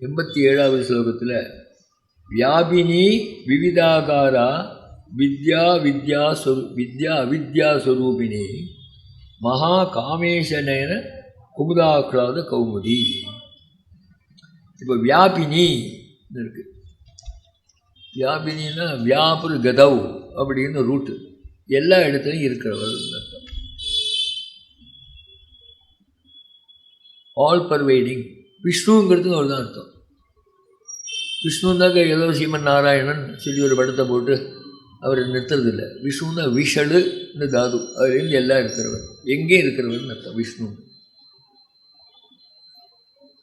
எண்பத்தி ஏழாவது ஸ்லோகத்தில் வியாபினி விவிதாகாரா வித்யா வித்யா சொரு வித்யா அவித்யா ஸ்வரூபிணி மகா காமேஷனேன குமுதாக்கிராத கௌமுதி. இப்போ வியாபினி இருக்கு. வியாபினின்னா வியாபுர் கதவ் அப்படின்னு ரூட்டு எல்லா இடத்துலையும் இருக்கிறவர் ஆல் பர்வைடிங் விஷ்ணுங்கிறதுக்கு அவர் தான் அர்த்தம். விஷ்ணுந்தாக்க ஏதோ சீமன் நாராயணன் சொல்லி ஒரு படத்தை போட்டு அவர் நிறுத்துறது இல்லை விஷ்ணுன்னா விஷலுன்னு தாது. அதுலேருந்து எல்லாம் இருக்கிறவர். எங்கே இருக்கிறவர்னு அர்த்தம் விஷ்ணு.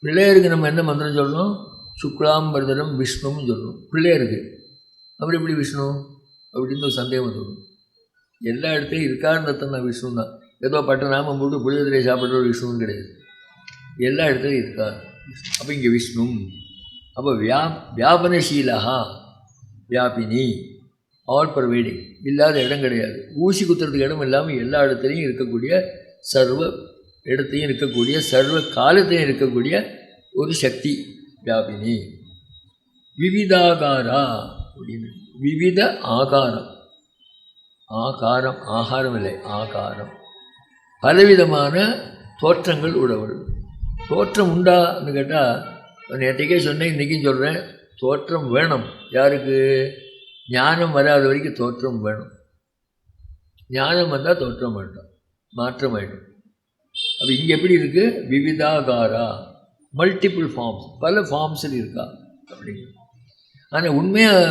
பிள்ளையருக்கு நம்ம என்ன மந்திரம் சொல்லணும்? சுக்லாம்பரதரம் விஷ்ணுன்னு சொல்லணும். பிள்ளையருக்கு. அவர் எப்படி விஷ்ணு? அப்படின்னு ஒரு சந்தேகம் சொல்லணும் எல்லா இடத்துலையும் இருக்காருன்னு அர்த்தம் நான் விஷ்ணு தான் ஏதோ பட்ட நாமம் போட்டு புளியோதரை சாப்பிட்ற ஒரு விஷ்ணுன்னு கிடையாது. எல்லா இடத்துலையும் இருக்கார் அப்போ இங்கே விஷ்ணு. அப்போ வியா வியாபனசீலகா வியாபினி ஆல் பர்வைடிங் இல்லாத இடம் கிடையாது. ஊசி குத்துறதுக்கு இடம் இல்லாமல் எல்லா இடத்துலையும் இருக்கக்கூடிய சர்வ இடத்தையும் இருக்கக்கூடிய சர்வ காலத்தையும் இருக்கக்கூடிய ஒரு சக்தி வியாபினி. விவிதாகாரா அப்படின்னு. விவித ஆகாரம். ஆகாரம் ஆகாரம் இல்லை ஆகாரம். பலவிதமான தோற்றங்கள் உடையவள். தோற்றம் உண்டான்னு கேட்டால் நேற்றைக்கே சொன்னேன் இன்றைக்கும் சொல்கிறேன் தோற்றம் வேணும். யாருக்கு? ஞானம் வராத வரைக்கும் தோற்றம் வேணும். ஞானம் வந்தால் தோற்றம் வேண்டாம் மாற்றம் ஆகிடும் அப்போ இங்கே எப்படி இருக்குது விவிதாகாரா மல்டிபிள் ஃபார்ம்ஸ் பல ஃபார்ம்ஸில் இருக்கா? அப்படிங்கிற ஆனால் உண்மையாக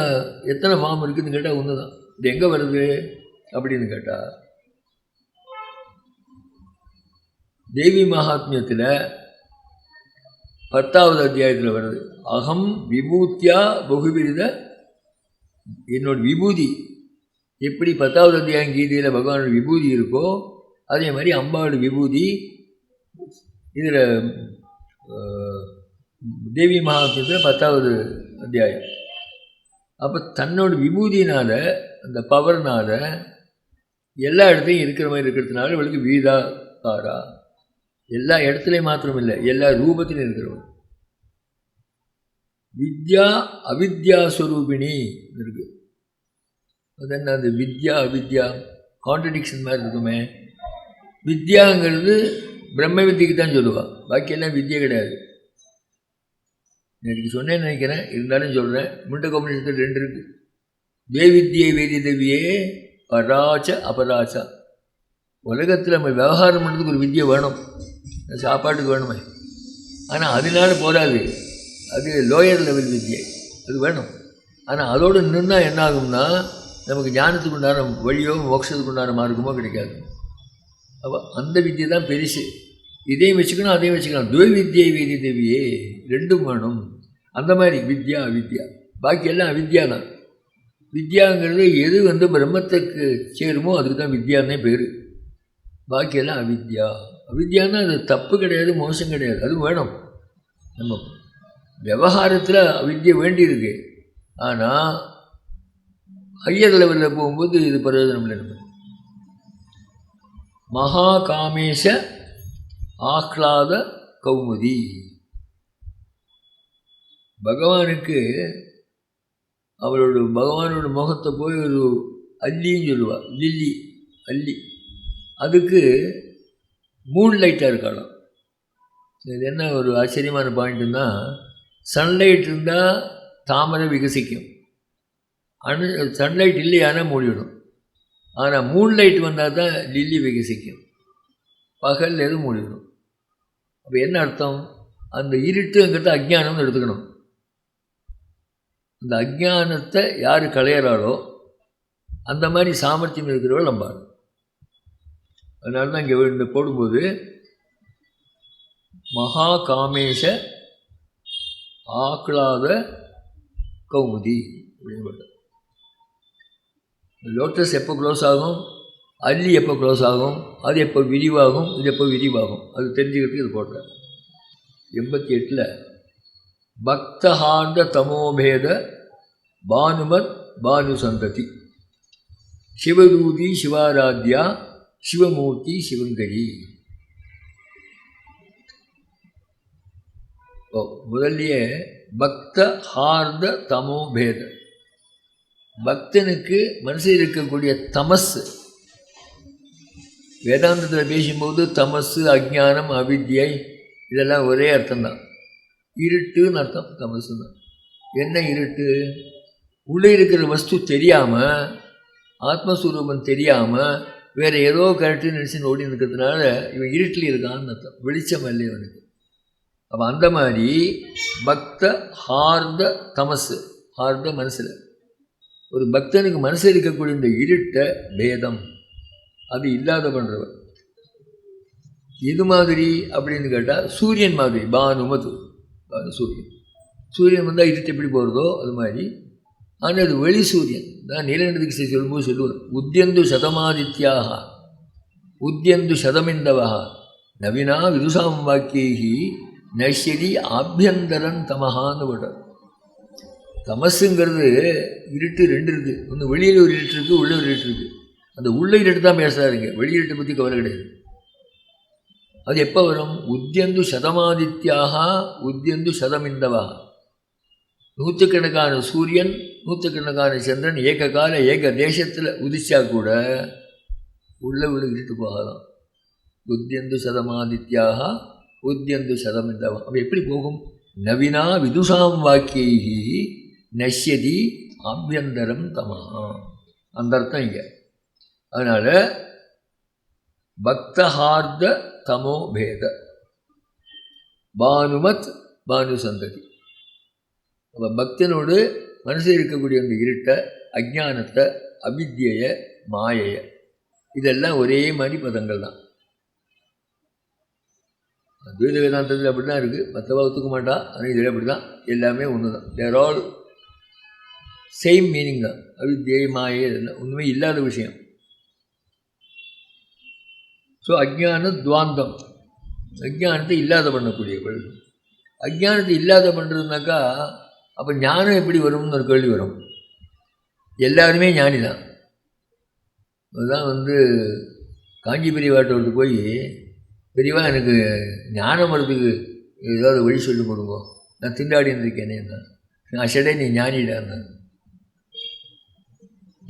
எத்தனை ஃபார்ம் இருக்குதுன்னு கேட்டால் ஒன்று தான் இது எங்கே வருது? அப்படின்னு கேட்டால் தேவி மகாத்மியத்தில் பத்தாவது அத்தியாயத்தில் வருது. அகம் விபூத்தியா பகுவிரித என்னோட விபூதி. எப்படி பத்தாவது அத்தியாயம் கீதையில் பகவானோட விபூதி இருக்கோ அதே மாதிரி அம்பாவோட விபூதி இதில் தேவி மகாத்மியத்தில் பத்தாவது அத்தியாயம். அப்போ தன்னோட விபூதினால அந்த பவர்னால் எல்லா இடத்தையும் இருக்கிற மாதிரி இருக்கிறதுனால இவளுக்கு வீதா காரா எல்லா இடத்துலையும் மாத்திரம் இல்லை எல்லா ரூபத்திலையும் இருக்கிறவங்க வித்யா அவித்யா ஸ்வரூபிணி இருக்கு. அது என்ன அந்த வித்யா அவித்யா. கான்ட்ரடிக்ஷன் மாதிரி இருக்குமே. வித்யாங்கிறது பிரம்ம வித்தியக்கு தான் சொல்லுவாள் பாக்கியெல்லாம் வித்யா கிடையாது. நேற்றுக்கு சொன்னேன்னு நினைக்கிறேன். இருந்தாலும் சொல்கிறேன் முண்ட கம்யூனிஸ்டில் ரெண்டு இருக்குது வேவித்யை வேதி தேவியே பராச்ச அபராச்சா. உலகத்தில் நம்ம விவகாரம் பண்ணுறதுக்கு ஒரு வித்தியை வேணும். சாப்பாட்டுக்கு வேணுமே. ஆனால் அதனால போதாது. அது லோயர் லெவல் வித்யை. அது வேணும். ஆனால் அதோடு நின்னா என்ன ஆகும்னா நமக்கு ஞானத்துக்கு உண்டான வழியோ மோட்சத்துக்கு உண்டான மார்க்கமோ கிடைக்காது. அப்போ அந்த வித்தியை தான் பெருசு. இதையும் வச்சுக்கணும் அதையும் வச்சுக்கலாம் துவை வித்யை வீதி தேவியே ரெண்டும் வேணும். அந்த மாதிரி வித்யா அவித்யா. பாக்கி எல்லாம் அவித்யா தான். வித்யாங்கிறது எது வந்து பிரம்மத்துக்கு சேருமோ அதுக்கு தான் வித்யான்னே பேர். பாக்கியெல்லாம் அவித்யா. அவித்யான்னா அது தப்பு கிடையாது மோசம் கிடையாது. அது வேணும். நம்ம விவகாரத்தில் அவித்யை வேண்டியிருக்கு. ஆனால் ஹையர் லெவலில் போகும்போது இது பிரயோஜனம் இல்லை மகா காமேஷ ஆஹ்லாத கௌமுதி. பகவானுக்கு அவளோட பகவானோட முகத்தை போய் ஒரு அல்லின்னு சொல்லுவாள் லில்லி அல்லி. அதுக்கு மூன் லைட்டாக இருக்கலாம். இது என்ன ஒரு ஆச்சரியமான பாயிண்ட்டுன்னா சன்லைட் இருந்தால் தாமரை விகசிக்கும். அணு சன்லைட் இல்லையானா மூடிவிடும் ஆனால் மூன் லைட் வந்தால் தான் லில்லி விகசிக்கும். பகல் எதுவும் மூடிவிடும் அப்போ என்ன அர்த்தம்? அந்த இருட்டுங்கிறத அஜ்ஞானம்னு எடுத்துக்கணும். அந்த அஜ்ஞானத்தை யார் களையிறாளோ அந்த மாதிரி சாமர்த்தியம் இருக்கிறவள் நம்பாள் அதனால தான் இங்கே போடும்போது மகா காமேஷ ஆக்லாத கௌமுதி அப்படின்னு லோட்டஸ் எப்போ க்ளோஸ் ஆகும்? அல்லி எப்போ க்ளோஸ் ஆகும்? அது எப்போ விரிவாகும்? இது எப்போ விரிவாகும்? அது தெரிஞ்சுக்கிறதுக்கு இது போட்டேன் எண்பத்தி எட்டில் பக்தஹார்ந்த தமோபேத பானுமத் பானு சந்ததி சிவதூதி சிவாராத்யா சிவமூர்த்தி சிவங்கரி. முதல்லயே பக்த ஹார்த தமோ பேத. பக்தனுக்கு மனசில் இருக்கக்கூடிய தமஸ் வேதாந்தத்தில் பேசும்போது தமசு அஜ்ஞானம் அவித்யை இதெல்லாம் ஒரே அர்த்தம்தான். இருட்டுன்னு அர்த்தம் தமசு தான் என்ன இருட்டு? உள்ளே இருக்கிற வஸ்து தெரியாமல் ஆத்மஸ்வரூபம் தெரியாமல் வேறு ஏதோ கரெக்டுன்னு நினச்சின்னு ஓடி இருக்கிறதுனால இவன் இருட்டில் இருக்கான்னு அர்த்தம். வெளிச்சம் இல்லை இவனுக்கு அப்போ அந்த மாதிரி பக்த ஹார்த தமசு ஹார்த மனசில். ஒரு பக்தனுக்கு மனசில் இருக்கக்கூடிய இந்த இருட்ட பேதம் அது இல்லாத பண்ணுறவர் இது மாதிரி அப்படின்னு கேட்டால் சூரியன் மாதிரி பானுமது பானு சூரியன். சூரியன் வந்தால் இருட்டு எப்படி போகிறதோ அது மாதிரி. ஆனால் அது வெளி சூரியன். நான் நீலகண்டத்துக்கு செய்தி சொல்லும்போது சொல்லுவேன். உத்தியந்து சதமாதித்யாக உத்தியந்து சதமிந்தவா நவீனா விதுசாம் வாக்கியகி நஷ்யதி ஆபியந்தரன் தமஹான்னு விடுறார் தமசுங்கிறது இருட்டு ரெண்டு இருக்குது ஒன்று வெளியில் ஒரு இருட்டு இருக்குது உள்ளே ஒரு இருட்டு இருக்குது அந்த உள்ள இருட்டு தான் பேசுகிறாருங்க வெளி பற்றி கவலை கிடையாது. அது எப்போ வரும்? உத்தியந்து சதமாதித்யாக உத்தியந்து சதமிந்தவா. நூற்றுக்கணக்கான சூரியன் நூற்றுக்கணக்கான சந்திரன் ஏக கால ஏக தேசத்தில் உதிச்சா கூட உள்ள உள்ள இருட்டு போகலாம் உத்தியந்து சதமாதித்யாக உத்தியந்து சதம் இந்த அவன் எப்படி போகும்? நவீனா விதுஷாம் வாக்கியி நஷ்யதி ஆபியந்தரம் தமஹா அந்த அர்த்தம் இங்கே. அதனால் பக்தஹார்த தமோ பேத. பானுமத் பானு சந்ததி. அப்போ பக்தனோடு மனசில் இருக்கக்கூடிய அந்த இருட்டை அஜானத்தை அவித்தியை மாயையை இதெல்லாம் ஒரே மாதிரி பதங்கள் தான் அத்வைத வேதாந்தத்தில் அப்படி தான் இருக்குது மற்றவா ஒத்துக்க மாட்டா. ஆனால் இதில் அப்படி தான் எல்லாமே ஒன்று தான் தேர் ஆல் சேம் மீனிங் தான். அவித்தியை மாயை இதெல்லாம் ஒன்றுமே இல்லாத விஷயம். ஸோ அஜ்ஞான துவாந்தம். அஜ்ஞானத்தை இல்லாத பண்ணக்கூடியவள் அஜ்ஞானத்தை இல்லாத பண்ணுறதுனாக்கா அப்போ ஞானம் எப்படி வரும்னு ஒரு கேள்வி வரும். எல்லாருமே ஞானி தான் அதுதான் வந்து காஞ்சிபுரி பெரியவாட்டோடு போய் பெரியவா எனக்கு ஞானம் வரதுக்கு ஏதாவது வழி சொல்லி கொடுங்க. நான் திண்டாடி இருந்திருக்கேனே நான் நான் சடே நீ ஞானிடான்னு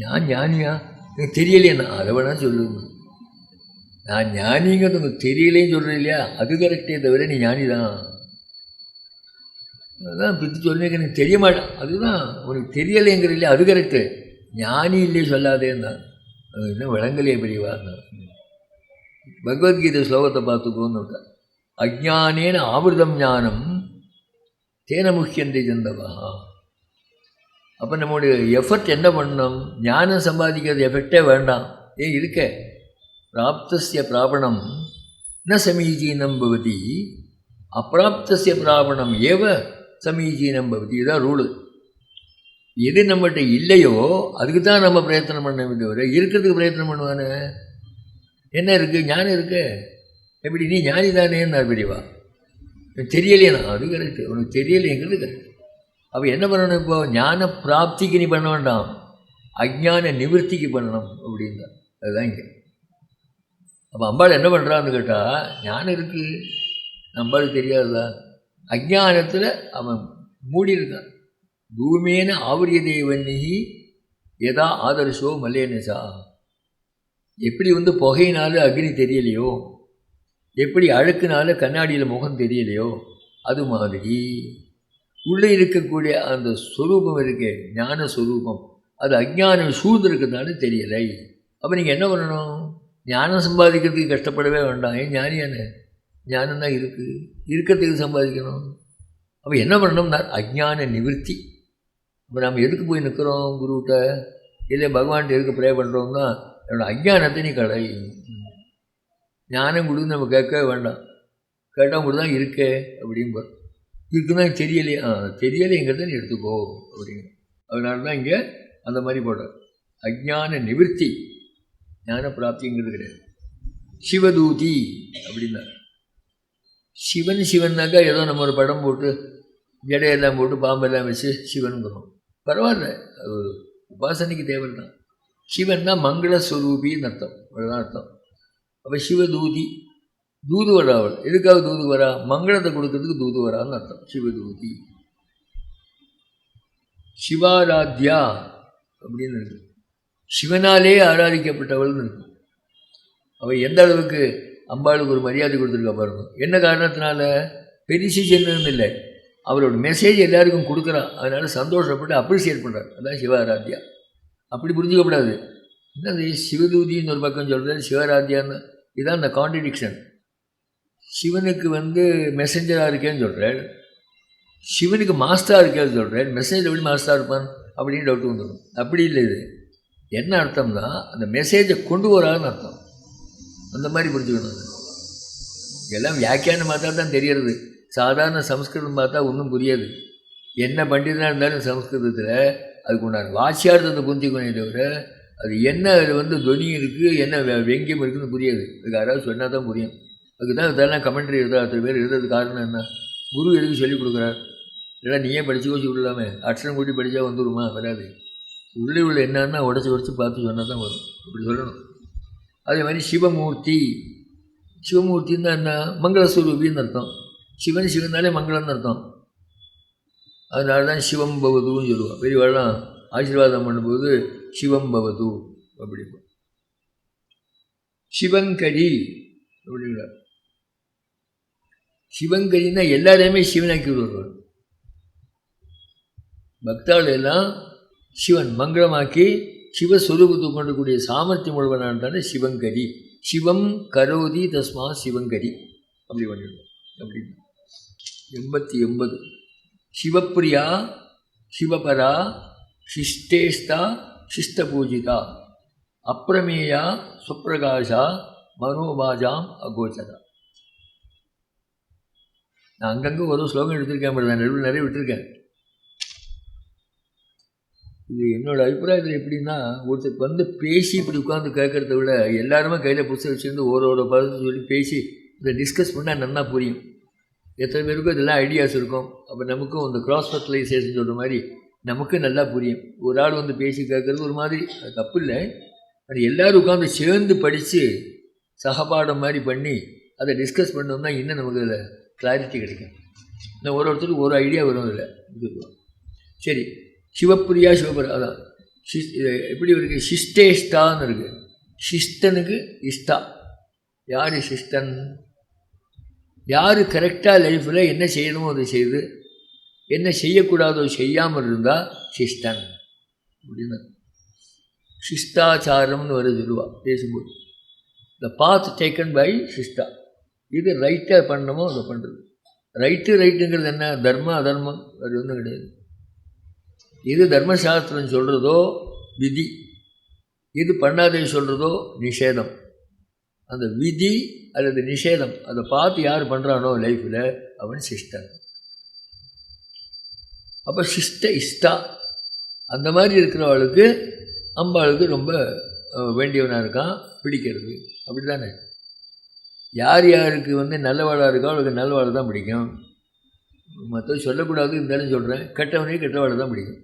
நான் ஞானியா? எனக்கு தெரியலையே நான். அதை வேணா சொல்லுங்க நான் ஞானிங்கிறது உனக்கு தெரியலேன்னு சொல்கிறேன் இல்லையா? அது கரெக்டே தவிர நீ ஞானி தான் அதான் பித்து சொல்லுங்க எனக்கு தெரிய மாட்டேன் அதுதான் உனக்கு தெரியலைங்கிற இல்லையா அது கரெக்டு. ஞானி இல்லையே சொல்லாதேன்னா அது இன்னும் விளங்கலையே பெரியவா? பகவத்கீதை ஸ்லோகத்தை பார்த்துக்கோன்னு விட்டார் அஜானேன ஆவிரதம் ஞானம் தேன முக்கியந்தை ஜந்தவா. அப்போ நம்முடைய எஃபர்ட் என்ன பண்ணணும்? ஞானம் சம்பாதிக்கிறது எஃபெக்டே வேண்டாம். ஏ இருக்க. பிராப்தசிய பிராபணம் ந சமீச்சீனம் பவதி. அப்பிராப்தசிய பிராபணம் ஏவ சமீச்சீனம் பவதி. இதுதான் ரூலு எது நம்மகிட்ட இல்லையோ அதுக்கு தான் நம்ம பிரயத்தனம் பண்ண தவிர இருக்கிறதுக்கு பிரயத்தனம் பண்ணுவானே. என்ன இருக்குது ஞானம் இருக்கு. எப்படி? நீ ஞானி தானேன்னார் பெரியவா தெரியலையா அது கரெக்டு உனக்கு தெரியலையேங்கிறது கரெக்ட் அப்போ என்ன பண்ணணும் இப்போ? ஞான பிராப்திக்கு நீ பண்ண வேண்டாம். அஜான நிவர்த்திக்கு பண்ணணும் அப்படின்னா அதுதான் இங்கே. அப்போ அம்பாள் என்ன பண்ணுறான்னு கேட்டால் ஞானம் இருக்குது அம்பாளுக்கு தெரியாததா? அஜானத்தில் அவன் மூடியிருக்கான். பூமியேன பூமேன ஆவரிய தேவன்னிகி எதா ஆதர்ஷோ மல்லேனசா. எப்படி வந்து புகையினால அக்னி தெரியலையோ? எப்படி அழுக்குனால கண்ணாடியில் முகம் தெரியலையோ? அது மாதிரி. உள்ளே இருக்கக்கூடிய அந்த ஸ்வரூபம் இருக்கே ஞான ஸ்வரூபம் அது அஜ்ஞானம் சூழ்ந்திருக்கிறதுனால தெரியலை. அப்போ நீங்கள் என்ன பண்ணணும்? ஞானம் சம்பாதிக்கிறதுக்கு கஷ்டப்படவே வேண்டாம். ஏன் ஞானியானே ஞானம் தான் இருக்குது இருக்கிறதுக்கு சம்பாதிக்கணும். அப்போ என்ன பண்ணணும்னா அஜ்ஞான நிவர்த்தி இப்போ நம்ம எதுக்கு போய் நிற்கிறோம் குருக்கிட்ட இல்லை பகவான்கிட்ட எதுக்கு ப்ரே பண்ணுறோம்னா என்னோடய அஜானத்தை நீ கடை ஞானம் கொடுன்னு நம்ம கேட்கவே வேண்டாம் கேட்டால் கூட தான் இருக்கே அப்படிம்பார் இருக்குன்னா தெரியலையே ஆ தெரியலைங்கிறத நீ எடுத்துக்கோ அப்படிங்க அதனால தான் இங்கே அந்த மாதிரி போடுறார் அஜான நிவர்த்தி ஞான பிராப்திங்கிறது கிடையாது சிவதூதி அப்படின்னா சிவன் சிவன்னாக்கா ஏதோ நம்ம ஒரு படம் போட்டு ஜடையெல்லாம் போட்டு பாம்பெல்லாம் வச்சு சிவனுங்கிறோம் பரவாயில்ல அது ஒரு உபாசனைக்கு தேவைதான் சிவன்னா மங்களஸ்வரூபின்னு அர்த்தம். அவ்வளோதான் அர்த்தம். அப்போ சிவதூதி தூதுவரா அவள். எதுக்காக தூதுவரா மங்களத்தை கொடுக்கறதுக்கு தூதுவரான்னு அர்த்தம். சிவதூதி. சிவாராத்யா அப்படின்னு இருக்கு. சிவனாலே ஆராதிக்கப்பட்டவள்னு இருக்கும் அவள் எந்த அளவுக்கு அம்பாளுக்கு ஒரு மரியாதை கொடுத்துருக்கா பாருங்க. என்ன காரணத்தினால? பெரிசு சென்னு இல்லை. அவரோட மெசேஜ் எல்லாருக்கும் கொடுக்குறான். அதனால் சந்தோஷப்பட்டு அப்ரிசியேட் பண்ணுறார் அதான் சிவாராத்யா. அப்படி புரிஞ்சுக்கப்படாது. என்னது சிவதூதின்னு ஒரு பக்கம் சொல்கிறார் சிவராத்தியான்னு இதுதான் அந்த கான்ட்ரடிக்ஷன் சிவனுக்கு வந்து மெசஞ்சராக இருக்கேன்னு சொல்கிறார் சிவனுக்கு மாஸ்டராக இருக்கேன்னு சொல்கிறார் மெசேஜ் எப்படி மாஸ்டராக இருப்பான்? அப்படின்னு டவுட் வந்துடும். அப்படி இல்லை இது. என்ன அர்த்தம்னா அந்த மெசேஜை கொண்டு வராதுன்னு அர்த்தம். அந்த மாதிரி புரிஞ்சுக்கணும் எல்லாம் வியாக்கியானம் பார்த்தா தான் தெரியறது. சாதாரண சம்ஸ்கிருதம் பார்த்தா ஒன்றும் புரியாது. என்ன பண்டிதனாக இருந்தாலும் சம்ஸ்கிருதத்தில் அதுக்கு உண்டான வாட்சியார்த்தத்தை புரிஞ்சுக்கணே தவிர அது என்ன அதில் வந்து துவனி இருக்குது என்ன வெங்கியம் இருக்குதுன்னு புரியாது. அதுக்கு யாராவது சொன்னால் தான் புரியும். அதுக்கு தான் இதெல்லாம் கமெண்ட்ரி எழுதுறா அத்தனை பேர் எழுதுறது காரணம் என்ன? குரு எதுக்கு சொல்லிக் கொடுக்குறார்? இல்லை நீயே படிச்சுக்கோ சொல்லலாமே அக்ஷரம் கூட்டி படித்தா வந்துடுமா வராது. உள்ளே உள்ள என்னன்னா உடச்சி உடச்சி பார்த்து சொன்னால் தான் வரும். இப்படி சொல்லணும். அதே மாதிரி சிவமூர்த்தி. சிவமூர்த்தின்னா என்ன? மங்களஸ்வரூபின்னு அர்த்தம். சிவன் சிவனாலே மங்களம்னு அர்த்தம். அதனால தான் சிவம் பவதுன்னு சொல்லுவான் பெரியவாள்லாம் ஆசீர்வாதம் பண்ணும்போது சிவம் பவது அப்படிம்பா. சிவங்கரி அப்படிங்கிறார். சிவங்கரின்னா எல்லாரையுமே சிவனாக்கி விடுவார் பக்தாள் எல்லாம் சிவன் மங்களமாக்கி சிவஸ்வரூபத்தை கொண்டக்கூடிய சாமர்த்தியம் உள்ளவனான தானே சிவங்கரி சிவம் கரோதி தஸ்மா சிவங்கரி அப்படி பண்ணிடுவோம் அப்படி எண்பத்தி எண்பது. சிவப்பிரியா சிவபரா சிஷ்டேஷ்டா சிஷ்டபூஜிதா அப்பிரமேயா சுப்பிரகாஷா மனோபாஜாம் அகோச்சரா நான் அங்கங்கே ஒரு ஸ்லோகம் எடுத்திருக்கேன் நான் நடுவில் நிறைய விட்டுருக்கேன் இது என்னோடய அபிப்பிராயத்தில் எப்படின்னா ஒருத்தருக்கு வந்து பேசி இப்படி உட்காந்து கேட்குறத விட எல்லாருமே கையில் புதுசாக வச்சுருந்து ஒரு ஒரு பதத்தை சொல்லி பேசி இதை டிஸ்கஸ் பண்ணால் நல்லா புரியும் எத்தனை பேருக்கும் இதெல்லாம் ஐடியாஸ் இருக்கும். அப்போ நமக்கும் இந்த கிராஸ் ஃபர்டிலைசேஷன் சொல்கிற மாதிரி நமக்கு நல்லா புரியும். ஒரு ஆள் வந்து பேசி கேட்குறது ஒரு மாதிரி அது தப்பு இல்லை. அது எல்லோரும் உட்காந்து சேர்ந்து படித்து சகபாடம் மாதிரி பண்ணி அதை டிஸ்கஸ் பண்ணோம்னா இன்னும் நமக்கு அதில் கிளாரிட்டி கிடைக்கும். இன்னும் ஒரு ஒருத்தருக்கு ஒரு ஐடியா வரும் இல்லை சரி. சிவப்பிரியா சிவபுர அதான். சிஸ் எப்படி இருக்குது சிஷ்டேஷ்டான்னு இருக்குது சிஷ்டனுக்கு இஷ்டா. யார் சிஷ்டன்? யார் கரெக்டாக லைஃப்பில் என்ன செய்யணுமோ அதை செய்து என்ன செய்யக்கூடாதோ செய்யாமல் இருந்தால் சிஸ்டன் அப்படின்னு சிஷ்டாச்சாரம்னு வருது இருவா பேசும்போது. த பாத் டேக்கன் பை சிஷ்டா. இது ரைட்டாக பண்ணணுமோ அதை பண்ணுறது ரைட்டு ரைட்டுங்கிறது என்ன? தர்மம் அதர்மம். அது ஒன்றும் கிடையாது. எது தர்மசாஸ்திரம் சொல்கிறதோ விதி. இது பண்ணாதே சொல்கிறதோ நிஷேதம். அந்த விதி அல்லது நிஷேதம் அதை பார்த்து யார் பண்ணுறானோ லைஃப்பில் அவன் சிஷ்டன். அப்போ சிஷ்ட இஷ்டா. அந்த மாதிரி இருக்கிறவளுக்கு அம்பாளுக்கு ரொம்ப வேண்டியவனாக இருக்கான் பிடிக்கிறது. அப்படி தானே யார் யாருக்கு வந்து நல்லவாளாக இருக்கோ அவளுக்கு நல்லவாளை தான் பிடிக்கும். மற்ற சொல்லக்கூடாது இருந்தாலும் சொல்கிறேன் கெட்டவனே கெட்டவாளை தான் பிடிக்கும்.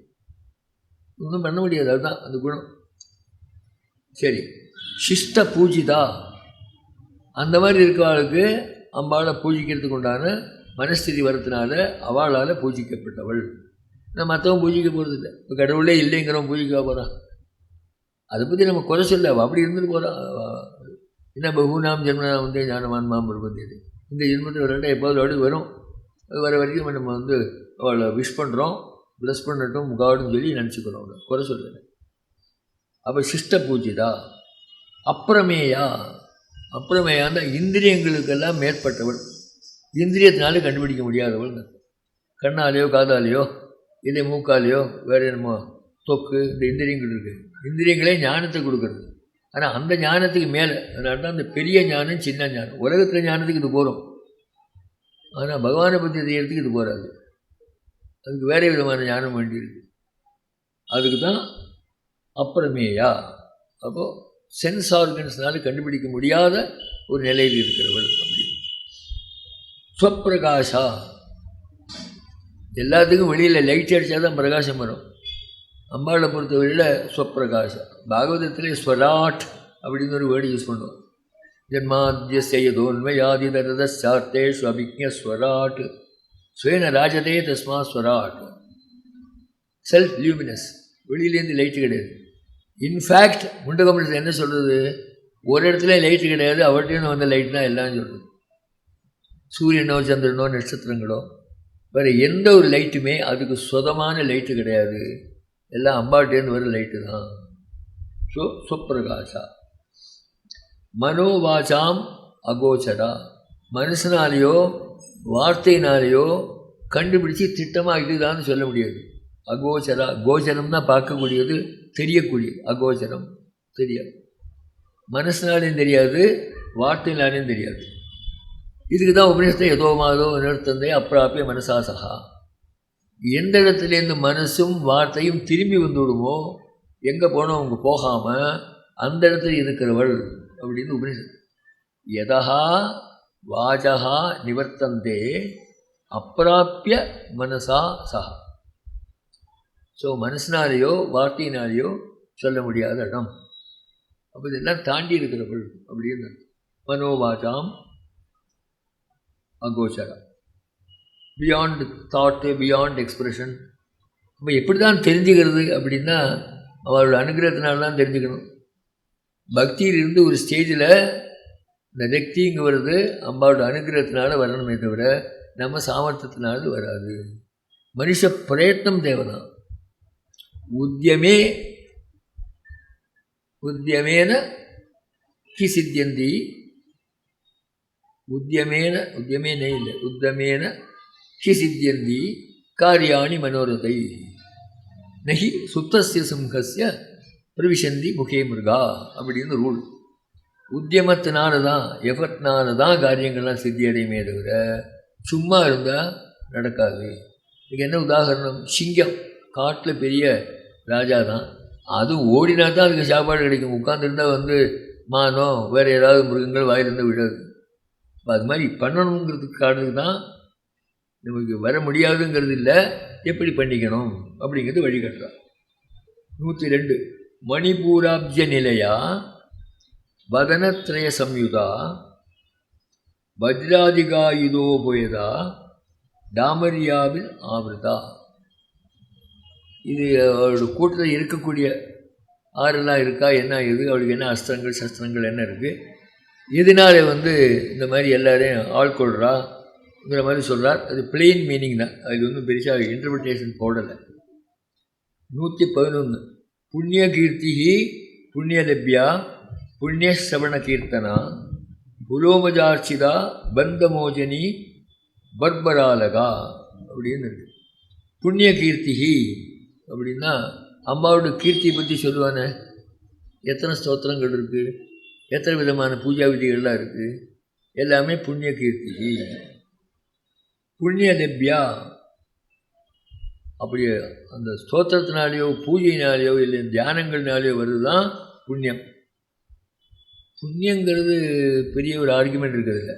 ஒன்றும் பண்ண முடியாது அதுதான் அந்த குணம். சரி. சிஷ்ட பூஜிதா. அந்த மாதிரி இருக்கவாளுக்கு அம்பாளை பூஜிக்கிறதுக்கு உண்டான மனஸ்திதி வரத்தினால அவளால் பூஜிக்கப்பட்டவள். நான் மற்றவன் பூஜிக்க போகிறது இல்லை இப்போ கடவுளே இல்லைங்கிறவன் பூஜிக்க போகிறான் அதை பற்றி நம்ம குறை சொல்ல அப்படி இருந்துட்டு போகிறான் என்ன பகுநாம் ஜென்மனாம் வந்து ஞானவான் மாம் இருப்பது இந்த ஜென்மத்தில் வரட்டா எப்போது அப்படி வரும். அது வர வரைக்கும் நம்ம வந்து அவளை விஷ் பண்ணுறோம் ப்ளஸ் பண்ணட்டும் முகாடுன்னு சொல்லி நினச்சிக்கிறோம் அவளை. குறை சொல்லலை. அப்போ சிஷ்ட பூஜிதா? அப்புறமேயா? அப்புறமேயாந்த இந்திரியங்களுக்கெல்லாம் மேற்பட்டவள். இந்திரியத்தினாலே கண்டுபிடிக்க முடியாதவள். கண்ணாலேயோ காதாலேயோ இல்லை மூக்காலேயோ வேறு என்னமோ தொக்கு இந்த இந்திரியங்கள் இருக்குது இந்திரியங்களே ஞானத்தை கொடுக்குறது. ஆனால் அந்த ஞானத்துக்கு மேலே அதனால தான் அந்த பெரிய ஞானம் சின்ன ஞானம். உலகத்தில் ஞானத்துக்கு இது போகிறோம் ஆனால் பகவானை பற்றி தெரியறதுக்கு இது போகாது அதுக்கு வேறு விதமான ஞானம் வேண்டியிருக்கு. அதுக்கு தான் அப்புறமேயா. அப்போது சென்ஸ் ஆர்கன்ஸ்னால கண்டுபிடிக்க முடியாத ஒரு நிலையில் இருக்கிறவள் அப்படின்னு ஸ்வப்பிரகாஷா எல்லாத்துக்கும் வெளியில் லைட் அடித்தா தான் பிரகாசம் வரும். அம்பாளை பொறுத்தவரையில் ஸ்வப்பிரகாஷா பாகவதத்திலே ஸ்வராட் அப்படின்னு ஒரு வேர்டு யூஸ் பண்ணுவோம். ஜன்மாத்தியஸ்ய யதோன்மயாதிதரதார்த்தேஷு ஸ்வராட். சுயன ராஜதே தஸ்மா ஸ்வராட். செல்ஃப் லியூமினஸ் வெளியிலேருந்து லைட்டு கிடையாது. இன்ஃபேக்ட் முண்டகமலத்தில் என்ன சொல்கிறது ஒரு இடத்துல லைட்டு கிடையாது அவர்கிட்ட வந்த லைட் தான் எல்லாம் சொல்கிறது சூரியனோ சந்திரனோ நட்சத்திரங்களோ வேறு எந்த ஒரு லைட்டுமே அதுக்கு சொதமான லைட்டு கிடையாது. எல்லாம் அம்பாட்டேருந்து வர லைட்டு தான். ஸோ சுப்பிரகாசா. மனோவாச்சாம் அகோச்சரா. மனுஷனாலேயோ வார்த்தையினாலேயோ கண்டுபிடிச்சி திட்டமாக இதுதான்னு சொல்ல முடியாது. அகோச்சரா கோச்சரம்னா பார்க்கக்கூடியது தெரியக்கூடிய அகோச்சரம் தெரியாது. மனசினாலையும் தெரியாது வார்த்தையினாலையும் தெரியாது. இதுக்கு தான் உபநிஷத்தை ஏதோ மாதோ நிறுத்தந்தை அப்பிராப்பிய மனசாசகா. எந்த இடத்துலேருந்து மனசும் வார்த்தையும் திரும்பி வந்து விடுமோ எங்கே போனோம் அவங்க போகாமல் அந்த இடத்துல இருக்கிறவள் அப்படின்னு உபநிஷத்து. எதா வாஜகா நிவர்த்தந்தே அப்பிராப்பிய மனசா சகா ஸோ மனசினாலேயோ வார்த்தையினாலேயோ சொல்ல முடியாத இடம். அப்போ இதெல்லாம் தாண்டி இருக்கிறவள் அப்படின்னு மனோவாச்சாம் அகோச்சரா. பியாண்ட் தாட்டு பியாண்ட் எக்ஸ்பிரஷன் நம்ம எப்படி தான் தெரிஞ்சுக்கிறது அப்படின்னா அவரோட அனுகிரகத்தினால தான் தெரிஞ்சுக்கணும். பக்தியிலிருந்து ஒரு ஸ்டேஜில் இந்த நெக்தி இங்கே வருது அம்பாவோட அனுகிரகத்தினால வரணுமே தவிர நம்ம சாமர்த்தியத்தினால வராது. மனுஷ பிரயத்னம் தேவைதான். உத்தியமே உத்தியமேன கி சித்தியந்தி உத்தியமேன உத்தியமேனே இல்லை உத்தமேன கி சித்தியந்தி காரியாணி மனோரதை. நகி சுத்தசிய சிம்ஹஸ்ய பிரவிசந்தி முகே மிருகா அப்படின்னு ரூல் உத்தியமத்தினால தான் எஃபர்ட்னால தான் காரியங்கள்லாம் சித்தி அடையுமே தவிர சும்மா இருந்தால் நடக்காது. இதுக்கு என்ன உதாரணம்? சிங்கம் காட்டில் பெரிய ராஜா தான் அது ஓடினா தான் அதுக்கு சாப்பாடு கிடைக்கும். உட்காந்துருந்தால் வந்து மானோ வேறு ஏதாவது மிருகங்கள் வாயிலிருந்து விடாது. இப்போ அது மாதிரி பண்ணணுங்கிறதுக்கானது தான் நமக்கு வர முடியாதுங்கிறது இல்லை எப்படி பண்ணிக்கணும் அப்படிங்கிறது வழிகட்டுறான் நூற்றி ரெண்டு மணிபூராப்ஜ நிலையா? வதனத்ரய சம்யுதா? வஜ்ராதிகாயுதோ போயதா? டாமரியாவில் ஆவிரதா இது அவரோட கூட்டத்தில் இருக்கக்கூடிய ஆறெல்லாம் இருக்கா? என்ன இது? அவளுக்கு என்ன அஸ்திரங்கள் சஸ்திரங்கள் என்ன இருக்குது எதனால வந்து இந்த மாதிரி எல்லாரையும் ஆள்கொள்கிறாங்கிற மாதிரி சொல்கிறார் அது பிளெயின் மீனிங் தான். அது ஒன்றும் பெருசாக இன்டர்பிரிட்டேஷன் போடலை. நூற்றி பதினொன்று புண்ணிய கீர்த்திகி புண்ணிய புண்ணியஸ்ரவண கீர்த்தனா புலோமஜார்ச்சிதா பந்தமோஜனி பர்பராலகா அப்படின்னு இருக்கு. புண்ணிய கீர்த்திகி அப்படின்னா அம்மாவோட கீர்த்தியை பற்றி சொல்லுவானே? எத்தனை ஸ்தோத்திரங்கள் இருக்குது எத்தனை விதமான பூஜா விதிகள்லாம் இருக்குது எல்லாமே புண்ணிய கீர்த்தி. புண்ணிய லெப்யா அப்படி அந்த ஸ்தோத்திரத்தினாலேயோ பூஜையினாலேயோ இல்லை தியானங்கள்னாலேயோ வருது தான் புண்ணியம். புண்ணியங்கிறது பெரிய ஒரு ஆர்குமெண்ட் இருக்கிறதுல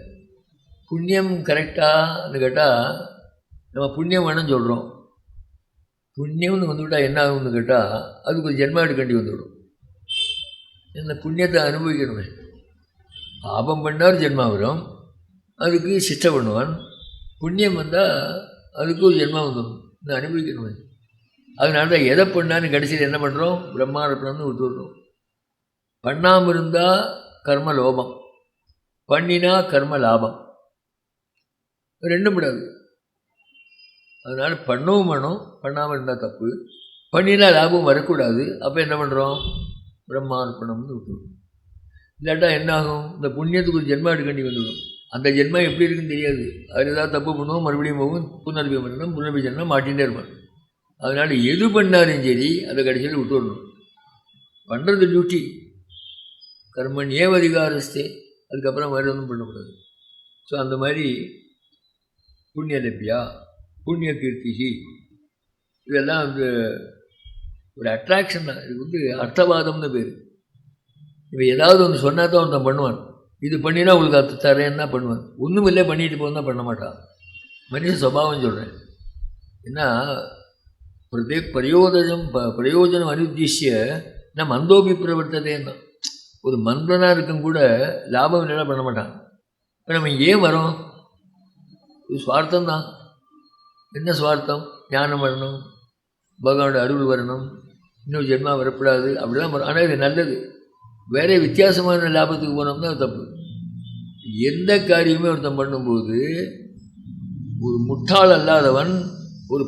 புண்ணியம் கரெக்டான்னு கேட்டால் நம்ம புண்ணியம் வேணும்னு சொல்கிறோம் புண்ணியம்னு வந்துவிட்டால் என்ன ஆகும்னு கேட்டால் அதுக்கு ஒரு ஜென்மா எடுக்கண்டி வந்துவிடும் இந்த புண்ணியத்தை அனுபவிக்கணுமே. பாபம் பண்ணால் ஜென்மா வரும். அதுக்கு சிஷ்ட பண்ணுவான். புண்ணியம் வந்தால் அதுக்கு ஒரு ஜென்மா வந்துடும். இந்த அனுபவிக்கணுமே. அதனால தான் எதை பண்ணான்னு கடைசியில் என்ன பண்ணுறோம் பிரம்மார்ப்பணம்னு விட்டுடுறோம் பண்ணாமல் இருந்தால் கர்ம லோபம். பண்ணினா கர்ம லாபம். ரெண்டும் விடாது அதனால் பண்ணவும் வேணும் பண்ணாமல் இருந்தால் தப்பு. பண்ணினா லாபம் வரக்கூடாது. அப்போ என்ன பண்ணுறோம் பிரம்மார்ப்பணம்னு விட்டுரும் இல்லாட்டா என்ன ஆகும் இந்த புண்ணியத்துக்கு ஒரு ஜென்மா எடுக்கண்டி வந்துடும். அந்த ஜென்மா எப்படி இருக்குன்னு தெரியாது. அவர் ஏதாவது தப்பு பண்ணுவோம் மறுபடியும் போகும் புனர்பி பண்ணணும் புனர்பி ஜென்மம் மாட்டிகிட்டே இருப்பான். அதனால் எது பண்ணாலும் சரி அதை கடைசியில் விட்டுடணும் பண்ணுறது டியூட்டி கர்மன் ஏவதிகாரஸ்தே அதுக்கப்புறம் வேறு ஒன்றும் பண்ணக்கூடாது. ஸோ அந்த மாதிரி புண்ணிய லப்யா புண்ணிய கீர்த்திகி இதெல்லாம் வந்து ஒரு அட்ராக்ஷன் தான். இது வந்து அர்த்தவாதம்னு பேர். இப்போ ஏதாவது ஒன்று சொன்னால் தான் ஒருத்தன் பண்ணுவான். இது பண்ணினா உங்களுக்கு அது தரேன்னா பண்ணுவான். ஒன்றும் இல்லை பண்ணிட்டு போனால் பண்ண மாட்டான். மனுஷ சுபாவம் சொல்கிறேன் ஏன்னா பிரதே பிரயோஜனம் ப பிரயோஜனம் அனுத்திஷ்ய நம் மந்தோபி பிரவர்த்ததேன்னா ஒரு மந்தனாக இருக்கும் கூட லாபம் இல்லைன்னா பண்ண மாட்டான். இப்போ நம்ம ஏன் வரோம்? இது சுவார்த்தம் தான் என்ன சுவார்த்தம்? ஞானம் வரணும். பகவானோட அருள் வரணும். இன்னும் ஜென்மா வரக்கூடாது. அப்படிலாம் வரும் ஆனால் இது நல்லது. வேற வித்தியாசமான லாபத்துக்கு போனோம்னா தப்பு. எந்த காரியமே ஒருத்தன் பண்ணும்போது ஒரு முட்டாள் அல்லாதவன் ஒரு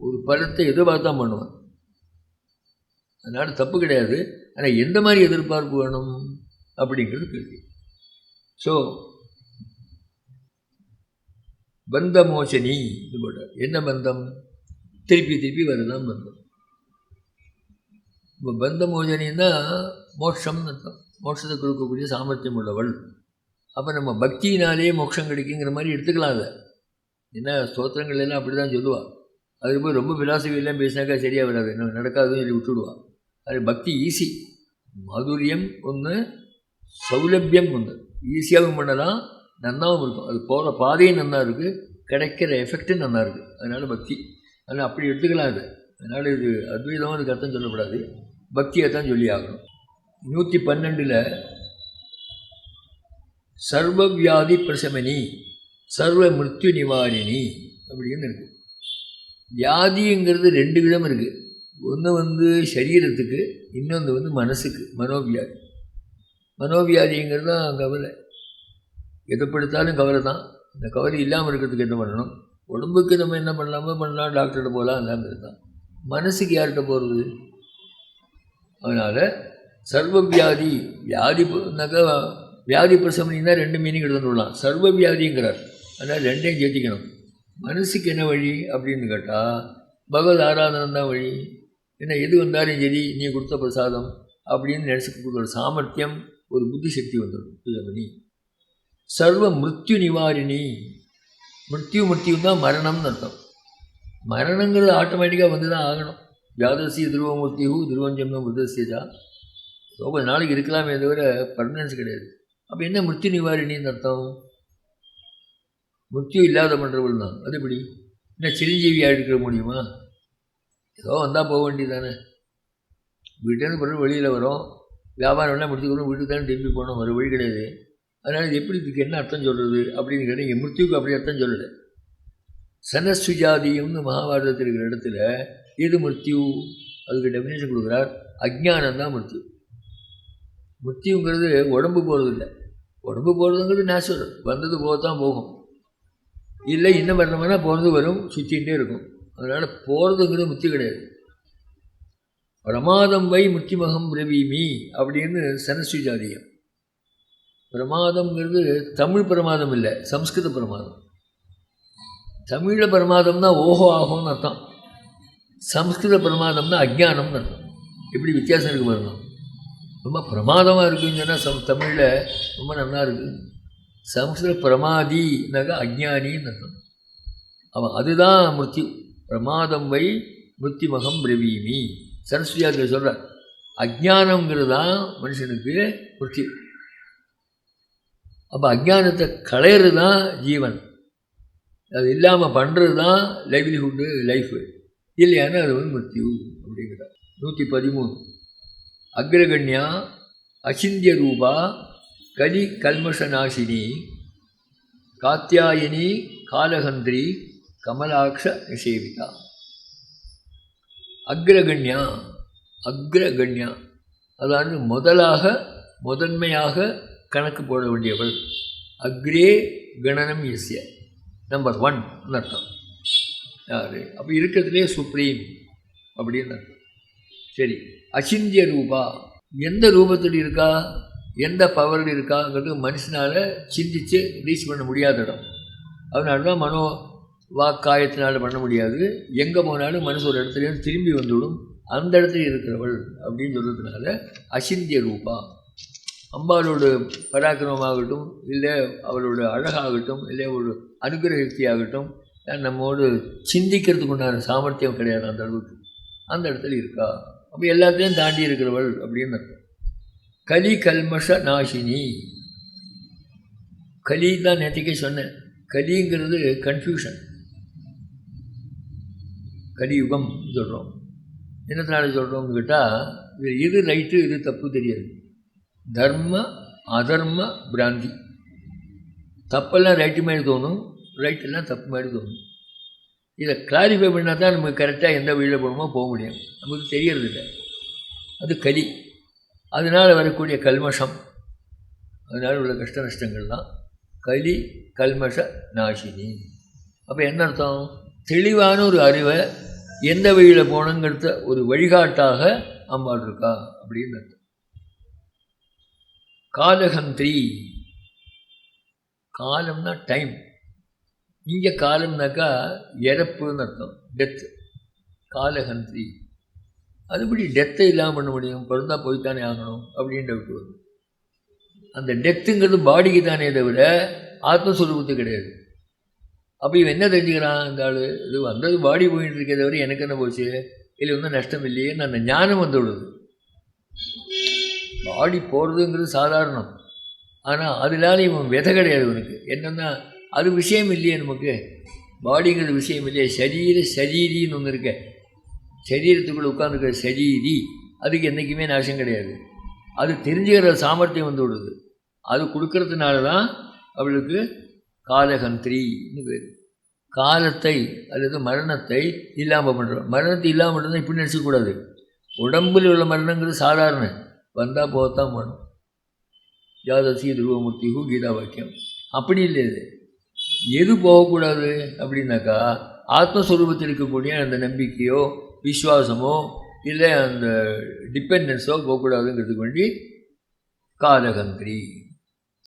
ஒரு பலத்தை எதிர்பார்த்தா பண்ணுவான். அதனால் தப்பு கிடையாது. ஆனால் எந்த மாதிரி எதிர்பார்ப்பு வேணும்? அப்படிங்கிறது கேள்வி. ஸோ பந்த மோசனி இது போட்டார். என்ன பந்தம்? திருப்பி திருப்பி வரலாம் பந்தம். இப்போ பந்த மோசனின்னா மோட்சம்னு அர்த்தம். மோட்சத்தை கொடுக்கக்கூடிய சாமர்த்தியம் உள்ளவள். அப்போ நம்ம பக்தியினாலே மோட்சம் கிடைக்குங்கிற மாதிரி எடுத்துக்கலாம் அதை. ஏன்னா ஸ்தோத்திரங்கள் எல்லாம் அப்படி தான் சொல்லுவாள் அதுக்கு போய் ரொம்ப philosophy பேசினாக்கா சரியாக வராது. என்ன நடக்காதுன்னு சொல்லி விட்டுடுவாள் அது பக்தி ஈஸி. மாதுரியம் ஒன்று சௌலபியம் ஒன்று ஈஸியாகவும் பண்ணலாம். நன்னாவும் இருக்கும். அது போகிற பாதையும் நல்லா இருக்குது கிடைக்கிற எஃபெக்டும் நல்லா இருக்குது அதனால் பக்தி. அதனால் அப்படி எடுத்துக்கலாம் அது. அதனால் இது அத்வைதமாக அதுக்கு அர்த்தம் சொல்லக்கூடாது பக்தியை தான் சொல்லி ஆகணும். நூற்றி பன்னெண்டில் சர்வவியாதி பிரசமனி சர்வ மிருத்யு நிவாரிணி அப்படின்னு இருக்குது வியாதிங்கிறது ரெண்டு விதம் இருக்குது ஒன்று வந்து சரீரத்துக்கு இன்னொன்று வந்து மனசுக்கு மனோவியாதி. மனோவியாதிங்கிறது தான் கவலை. எதை படுத்தாலும் கவலை தான். இந்த கவலை இல்லாமல் இருக்கிறதுக்கு என்ன பண்ணணும்? உடம்புக்கு நம்ம என்ன பண்ணலாமோ பண்ணலாம் டாக்டர்கிட்ட போகலாம் இல்லாமல் தான் மனசுக்கு யார்கிட்ட போகிறது அதனால் சர்வ வியாதி வியாதினாக்கா வியாதி பிரசமனின்னா ரெண்டு மீனிங் எடுத்துடலாம் சர்வ வியாதிங்கிறார் அதனால் ரெண்டையும் சேர்த்திக்கணும். மனசுக்கு என்ன வழி அப்படின்னு கேட்டால் பகவத் ஆராதனம் தான் வழி. என்ன எது வந்தாலும் சரி நீ கொடுத்த பிரசாதம் அப்படின்னு நினச்சிக்க ஒரு சாமர்த்தியம் ஒரு புத்தி சக்தி வந்துடும் புதமணி சர்வ மிருத்யு நிவாரிணி. மிருத்யு மிருத்யு தான் மரணம்னு அர்த்தம். மரணங்கிறது ஆட்டோமேட்டிக்காக வந்து தான் ஆகணும். ஜாதசி துருவமூர்த்தியு துருவஞ்சம்னம் புதசியஜா ஏதோ கொஞ்ச நாளைக்கு இருக்கலாமே தவிர பர்மனன்ஸ் கிடையாது. அப்போ என்ன மிருத்யு நிவாரிணின்னு அர்த்தம்? மிருத்யு இல்லாத பண்ணுறவள் தான். அது எப்படி? என்ன சிரஞ்சீவியாக எடுக்க முடியுமா ஏதோ வந்தால் போக வேண்டியதானே வீட்டிலேருந்து பிறகு வெளியில் வரும். வியாபாரம் எல்லாம் முடிச்சுக்கணும் வீட்டுக்கு தானே திரும்பி போகணும். ஒரு வழி கிடையாது. அதனால் இது எப்படி இதுக்கு என்ன அர்த்தம் சொல்கிறது அப்படின்னு கேட்டால் மிருத்யுக்கு அப்படி அர்த்தம் சொல்லலை. சனசுஜாதியம்னு மகாபாரதத்தில் இருக்கிற இடத்துல எது மிருத்யு? அதுக்கு டெஃபினேஷன் கொடுக்குறார் அஜ்ஞானம் தான் மிருத்யு. மிருத்யுங்கிறது உடம்பு போகிறது இல்லை. உடம்பு போகிறதுங்கிறது நேச்சுரல் வந்தது போகத்தான் போகும். இல்லை இன்னும் வரணும்னா போகிறது வரும் சுற்றிகிட்டே இருக்கும். அதனால் போகிறதுங்கிறது முத்தி கிடையாது. பிரமாதம் வை முத்திமகம் பிரவீமி அப்படின்னு சனஸ்விஜாதியம். பிரமாதம்ங்கிறது தமிழ் பிரமாதம் இல்லை சம்ஸ்கிருத பிரமாதம். தமிழில் பிரமாதம்னா ஓஹோ ஆகும்னு அர்த்தம். சம்ஸ்கிருத பிரமாதம்னா அஜ்ஞானம்னு அர்த்தம். எப்படி வித்தியாசம் இருக்கு பாருங்க. ரொம்ப பிரமாதமாக இருக்குன்னு சொன்னால் சம் தமிழில் ரொம்ப நல்லா இருக்குது சம்ஸ்கிருத பிரமாதினாக்கா அஜ்ஞானின்னு அர்த்தம். அவன் அதுதான் மிருத்யு. பிரமாதம் வை மிருத்யுமகம் பிரவீமி. சரஸ்வதியாத்தில் சொல்கிறார் அஜ்ஞானங்கிறது தான் மனுஷனுக்கு மிருத்யு. அப்போ அஜ்ஞானத்தை களையிறது தான் ஜீவன். அது இல்லாமல் பண்ணுறது தான் லைவ்லிஹுட்டு லைஃபு இல்லையானா அது வந்து மிருத்யு அப்படிங்கிறார் நூற்றி பதிமூணு அக்ரகண்யா அசிந்திய ரூபா கலி கல்மஷநாசினி காத்தியாயினி காலகந்திரி கமலாட்ச நிசேவிதா அக்ரகண்யா அக்ரகண்யா. அதாவது முதலாக முதன்மையாக கணக்கு போட வேண்டியவள். அக்ரே கணனம் இசிய நம்பர் ஒன் அர்த்தம். யார்? அப்போ இருக்கிறதுலே சுப்ரீம் அப்படின்னு அர்த்தம். சரி. அசிந்திய ரூபா. எந்த ரூபத்தில் இருக்கா? எந்த பவரில் இருக்காங்கிறது மனுஷனால் சிந்தித்து ரீச் பண்ண முடியாத இடம். அதனால தான் மனோ வாக்காயத்தினால் பண்ண முடியாது. எங்கே போனாலும் மனசு ஒரு இடத்துலேருந்து திரும்பி வந்துவிடும். அந்த இடத்துல இருக்கிறவள் அப்படின்னு சொல்கிறதுனால அசிந்திய ரூபா. அம்பாளோட பராக்கிரமமாகட்டும் இல்லை அவளோட அழகாகட்டும் இல்லை ஒரு அனுகிரக சக்தியாகட்டும் நம்மோடு சிந்திக்கிறதுக்கு உண்டான சாமர்த்தியம் கிடையாது அந்த அளவுக்கு. அந்த இடத்துல இருக்கா? அப்போ எல்லாத்தையும் தாண்டி இருக்கிறவள் அப்படின்னு அர்த்தம். கலி கல்மஷ நாசினி கலி தான் நேற்றுக்கே சொன்னேன். கலிங்கிறது கன்ஃபியூஷன் கலியுகம் சொல்கிறோம் என்னத்தினால சொல்கிறோம்னு கேட்டால் இது எது ரைட்டு இது தப்பு தெரியாது. தர்ம அதர்ம பிராந்தி. தப்பெல்லாம் ரைட்டு மாதிரி தோணும். ரைட்டெல்லாம் தப்பு மாதிரி தோணும். இதை கிளாரிஃபை பண்ணால் தான் நமக்கு கரெக்டாக எந்த வழியில் போகணுமோ போக முடியும். நமக்கு தெரியறதில்ல. அது கலி அதனால் வரக்கூடிய கல்மஷம். அதனால் உள்ள கஷ்ட நஷ்டங்கள் தான் கலி கல்மஷ நாசினி. அப்போ என்ன அர்த்தம்? தெளிவான ஒரு அறிவை எந்த வழியில் போகணுங்கிறத ஒரு வழிகாட்டாக அம்பாள் இருக்கா? அப்படின்னு அர்த்தம். காலகந்திரி. காலம்னா டைம் இங்கே காலம்னாக்கா இறப்புன்னு அர்த்தம் டெத்து காலகந்திரி. அதுபடி டெத்தை இல்லாமல் பண்ண முடியும். பிறந்தா போய்த்தானே ஆகணும் அப்படின்ற விட்டு வரும் அந்த டெத்துங்கிறது பாடிக்கு தானே தவிர ஆத்மஸ்வரூபத்து கிடையாது. அப்போ இவன் என்ன தெரிஞ்சுக்கிறான் இந்த ஆள்? இது வந்தது பாடி போயிட்டு இருக்கே தவிர எனக்கு என்ன போச்சு? இல்லை ஒன்றும் நஷ்டம் இல்லையேன்னு அந்த ஞானம் வந்து விடுது பாடி போகிறதுங்கிறது சாதாரணம். ஆனால் அதனால இவன் விதை கிடையாது இவனுக்கு. என்னென்னா அது விஷயம் இல்லையே நமக்கு. பாடிங்கிறது விஷயம் இல்லையே. சரீர சரீரின்னு ஒன்று இருக்க. சரீரத்துக்குள்ளே உட்காந்துருக்க சரீரி அதுக்கு என்றைக்குமே நாசம் கிடையாது. அது தெரிஞ்சுக்கிற சாமர்த்தியம் வந்து விடுது. அது கொடுக்கறதுனால தான் அவளுக்கு காலகந்திரின்னு பேர். காலத்தை அல்லது மரணத்தை இல்லாமல் பண்ணுறோம் மரணத்தை இல்லாமல் பண்ணுறதை இப்படி நினச்சக்கூடாது உடம்பில் உள்ள மரணங்கிறது சாதாரண வந்தால் போகத்தான் பண்ணும் யாதசி துருவமூர்த்திகு கீதா வாக்கியம். அப்படி இல்லை இது. எது போகக்கூடாது அப்படின்னாக்கா ஆத்மஸ்வரூபத்தில் இருக்கக்கூடிய அந்த நம்பிக்கையோ விஸ்வாசமோ இல்லை அந்த டிபெண்டன்ஸோ போகக்கூடாதுங்கிறதுக்கு வேண்டி காலகந்திரி